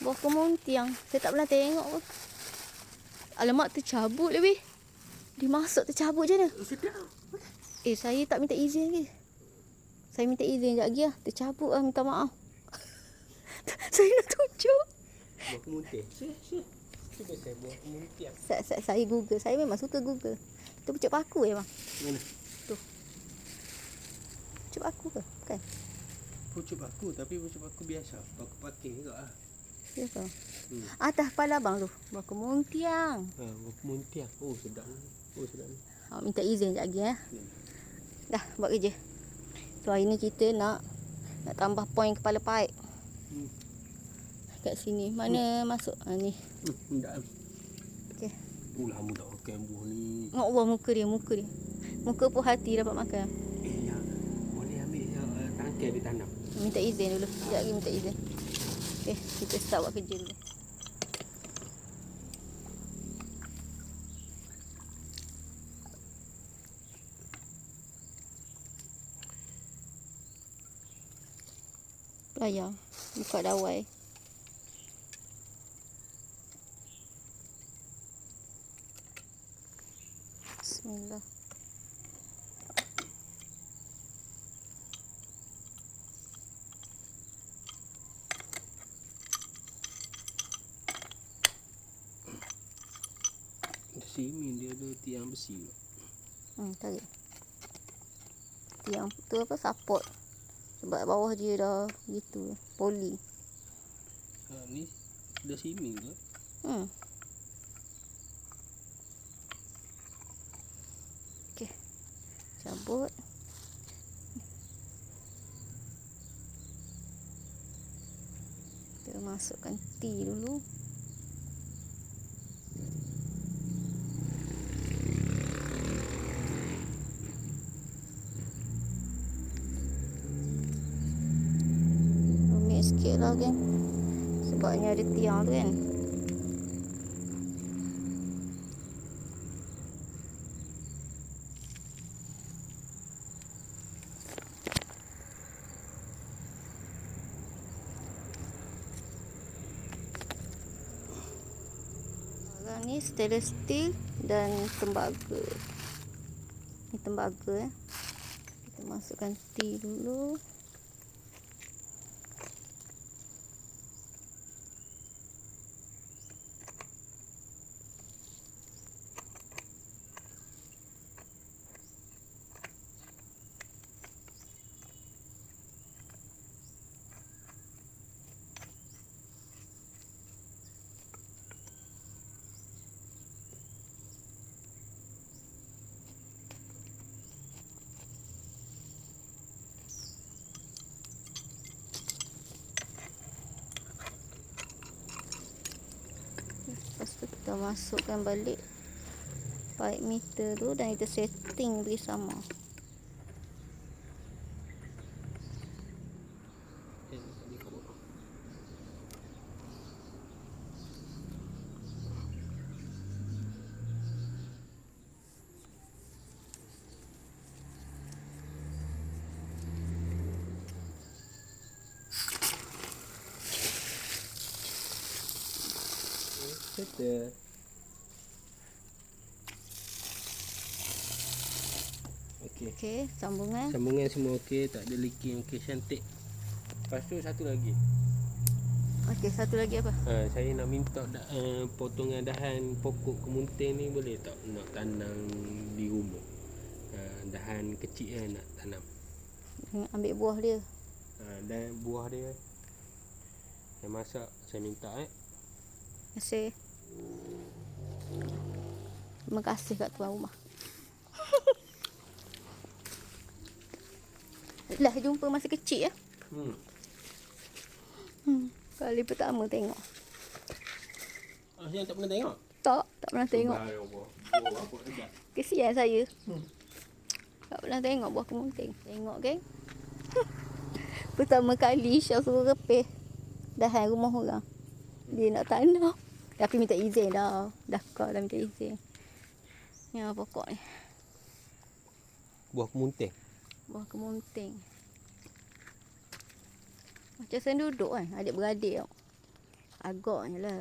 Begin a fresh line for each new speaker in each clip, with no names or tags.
Buah kemuntiang. Saya tak pernah tengok pun. Alamak tercabut lebih. Dia masuk tercabut je?
Sedap.
Eh saya tak minta izin lagi. Saya minta izin sekejap lagi lah. Tercabut lah minta maaf. saya nak tunjuk.
Buah syah. Cuba saya buah kemunting.
Saya, saya, saya google. Saya memang suka google. Itu pucuk paku eh bang.
Mana?
Pucuk paku ke? Bukan.
Pucuk paku tapi pucuk paku biasa. Paku pakai juga ah.
Ya ke?
Hmm.
Atas kepala abang tu. Buah kemuntiang.
Ha, buah kemunting. Oh sedap ni. Oh sedap ni.
Ha, minta izin sekejap lagi eh.
Hmm.
Dah buat kerja. So hari ni kita nak nak tambah poin kepala paip.
Hmm.
Kat sini. Mana masuk? Ha, ni.
Hmm, sedap.
Okey.
Oh lama tak makan buah ni.
Tengok buah muka dia, muka dia. Muka pun hati dapat makan.
Eh ya. Boleh ambil ya, uh, tangkai dia tanam.
Minta izin dulu. Sekejap lagi minta izin. Okey, kita start buat kerja dulu. Pelayar. Buka dawai. Bismillah.
Sini dia ada tiang besi.
Hmm, tarik. Tiang tu apa support. Sebab bawah dia dah gitu. Poli.
Ha, ni dah sini ke?
Hmm. Okey. Cabut. Kita masukkan tea dulu. Lah kan. Sebabnya ada tiang tu kan. Ni stainless steel dan tembaga. Ni tembaga eh. Kita masukkan tea dulu. Lepas tu kita masukkan balik pipe meter tu dan kita setting bagi sama.
Eh, tadi kau bawa. Eh, Settle. Okey.
Okey, sambungan.
Sambungan semua okey, tak ada leaking okey, cantik. Lepas tu satu lagi.
Okey, satu lagi apa?
Ha, saya nak minta da, uh, potongan dahan pokok kemunting ni boleh tak nak tanam di rumah. Uh, dahan kecil kan nak tanam.
Hmm, Ambil buah dia.
Ha, dan buah dia saya masak saya minta eh.
Terima kasih. Terima kasih kat tuan rumah. Lah jumpa masa kecil ya.
Hmm.
Hmm. Kali pertama tengok.
Ah, yang tak pernah tengok.
Tak, tak pernah tengok.
Dekat.
Kesian saya.
Hmm.
Tak pernah tengok buah kemunting. Tengok geng. Pertama kali Syah suruh repih dahan rumah orang. Dia nak tanam. Tapi minta izin dah. Dah kau dah minta izin. Ya pokok ni.
Buah kemunting.
Buah kemunting. Macam senduduk kan. Adik beradik tau. Agaknya lah.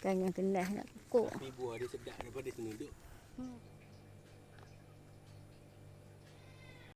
Kan yang kenal nak pokok.
Tapi buah dia sedap daripada senuduk.
Hmm.